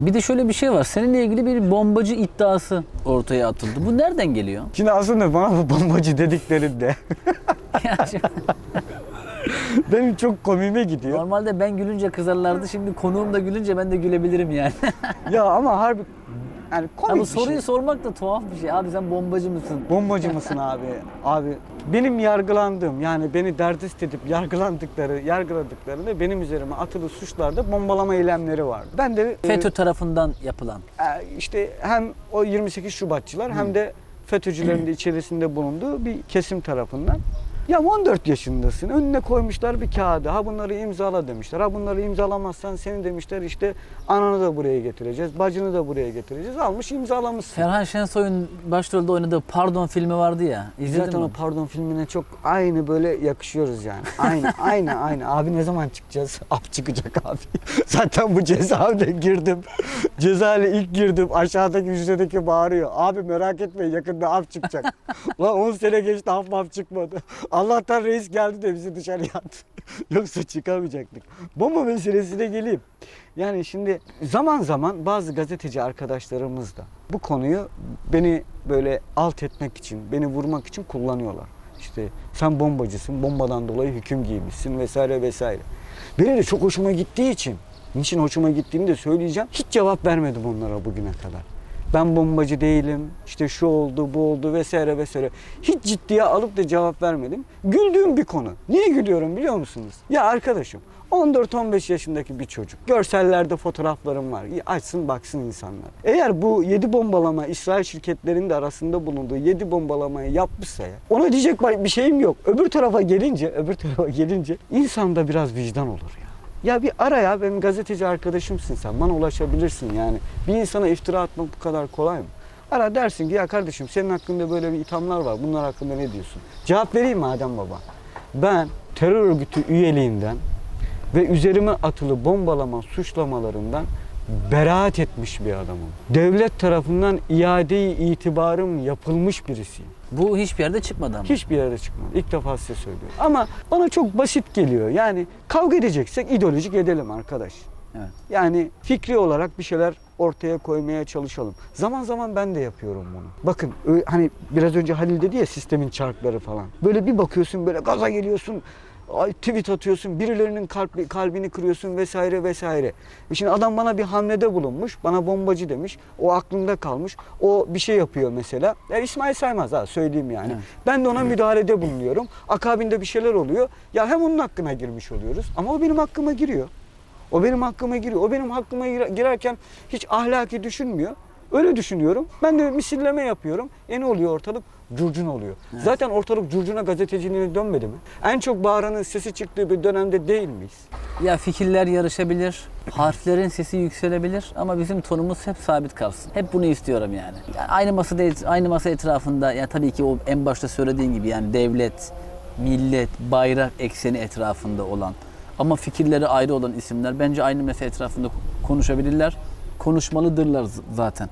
Bir de şöyle bir şey var. Seninle ilgili bir bombacı iddiası ortaya atıldı. Bu nereden geliyor? Şimdi aslında bana bu bombacı dediklerinde benim çok komiğime gidiyor. Normalde ben gülünce kızarlardı. Şimdi konuğum da gülünce ben de gülebilirim yani. ya ama harbi yani Ya komik bu bir soruyu şey. sormak da tuhaf bir şey. Abi sen bombacı mısın? Bombacı mısın abi? Abi benim yargılandığım yani beni derdest edip yargılandıkları, yargıladıklarında benim üzerime atılı suçlarda bombalama eylemleri vardı. Ben de e, FETÖ tarafından yapılan. e, işte hem o 28 Şubatçılar hem de FETÖ'cülerin de içerisinde bulunduğu bir kesim tarafından ya 14 yaşındasın. Önüne koymuşlar bir kağıdı. Ha bunları imzala demişler. Ha bunları imzalamazsan seni demişler işte ananı da buraya getireceğiz. Bacını da buraya getireceğiz. Almış imzalamışsın. Ferhan Şensoy'un başrolde oynadığı Pardon filmi vardı ya. İzledin Zaten mi? o pardon filmine çok aynı böyle yakışıyoruz yani. Aynı aynı aynı. Abi ne zaman çıkacağız? Af çıkacak abi. Zaten bu cezaevine girdim. Cezaevine ilk girdim. Aşağıdaki hücredeki bağırıyor. Abi merak etme yakında af çıkacak. Lan 10 sene geçti af af çıkmadı. Allah'tan reis geldi de bizi dışarı yattı. Yoksa çıkamayacaktık. Bomba meselesine geleyim. Yani şimdi zaman zaman bazı gazeteci arkadaşlarımız da bu konuyu beni böyle alt etmek için, beni vurmak için kullanıyorlar. İşte sen bombacısın, bombadan dolayı hüküm giymişsin vesaire vesaire. Benim de çok hoşuma gittiği için, niçin hoşuma gittiğini de söyleyeceğim. Hiç cevap vermedim onlara bugüne kadar. Ben bombacı değilim, işte şu oldu, bu oldu vesaire vesaire. Hiç ciddiye alıp da cevap vermedim. Güldüğüm bir konu. Niye gülüyorum biliyor musunuz? Ya arkadaşım 14-15 yaşındaki bir çocuk. Görsellerde fotoğraflarım var. Açsın baksın insanlar. Eğer bu 7 bombalama İsrail şirketlerinin de arasında bulunduğu 7 bombalamayı yapmışsa ya ona diyecek bir şeyim yok. Öbür tarafa gelince, öbür tarafa gelince insanda biraz vicdan olur ya. Ya bir ara ya benim gazeteci arkadaşımsın sen. Bana ulaşabilirsin yani. Bir insana iftira atmak bu kadar kolay mı? Ara dersin ki ya kardeşim senin hakkında böyle bir ithamlar var. Bunlar hakkında ne diyorsun? Cevap vereyim mi Adem Baba? Ben terör örgütü üyeliğinden ve üzerime atılı bombalama suçlamalarından beraat etmiş bir adamım. Devlet tarafından iade-i itibarım yapılmış birisiyim. Bu hiçbir yerde çıkmadı ama. Hiçbir yerde çıkmadı. İlk defa size söylüyorum. Ama bana çok basit geliyor. Yani kavga edeceksek ideolojik edelim arkadaş. Evet. Yani fikri olarak bir şeyler ortaya koymaya çalışalım. Zaman zaman ben de yapıyorum bunu. Bakın hani biraz önce Halil dedi ya sistemin çarkları falan. Böyle bir bakıyorsun böyle gaza geliyorsun. Ay, tweet atıyorsun, birilerinin kalbi, kalbini kırıyorsun vesaire vesaire. E Şimdi adam bana bir hamlede bulunmuş, bana bombacı demiş. O aklımda kalmış. O bir şey yapıyor mesela. Ya İsmail Saymaz ha söyleyeyim yani. Evet. Ben de ona müdahalede bulunuyorum. Akabinde bir şeyler oluyor. Ya hem onun hakkına girmiş oluyoruz ama o benim hakkıma giriyor. O benim hakkıma giriyor. O benim hakkıma gire- girerken hiç ahlaki düşünmüyor. Öyle düşünüyorum. Ben de misilleme yapıyorum. E ne oluyor ortalık? Curcun oluyor. Zaten ortalık curcuna gazeteciliğine dönmedi mi? En çok bağıranın sesi çıktığı bir dönemde değil miyiz? Ya fikirler yarışabilir, harflerin sesi yükselebilir ama bizim tonumuz hep sabit kalsın. Hep bunu istiyorum yani. yani aynı masada aynı masa etrafında ya tabii ki o en başta söylediğin gibi yani devlet, millet, bayrak ekseni etrafında olan ama fikirleri ayrı olan isimler bence aynı masa etrafında konuşabilirler. Konuşmalıdırlar zaten.